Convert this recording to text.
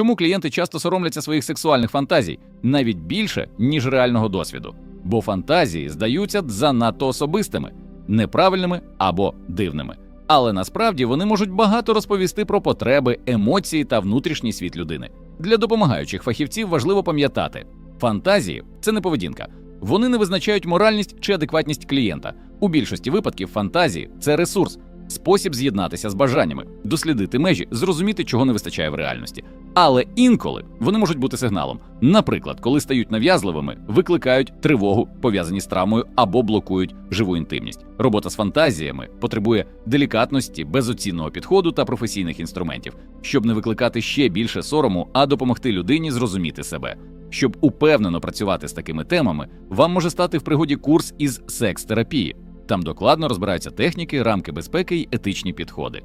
Чому клієнти часто соромляться своїх сексуальних фантазій навіть більше, ніж реального досвіду? Бо фантазії здаються занадто особистими, неправильними або дивними. Але насправді вони можуть багато розповісти про потреби, емоції та внутрішній світ людини. Для допомагаючих фахівців важливо пам'ятати, фантазії це не поведінка. Вони не визначають моральність чи адекватність клієнта. У більшості випадків фантазії це ресурс, спосіб з'єднатися з бажаннями, дослідити межі, зрозуміти, чого не вистачає в реальності. Але інколи вони можуть бути сигналом. Наприклад, коли стають нав'язливими, викликають тривогу, пов'язані з травмою або блокують живу інтимність. Робота з фантазіями потребує делікатності, безоцінного підходу та професійних інструментів, щоб не викликати ще більше сорому, а допомогти людині зрозуміти себе. Щоб упевнено працювати з такими темами, вам може стати в пригоді курс із секс-терапії. Там докладно розбираються техніки, рамки безпеки й етичні підходи.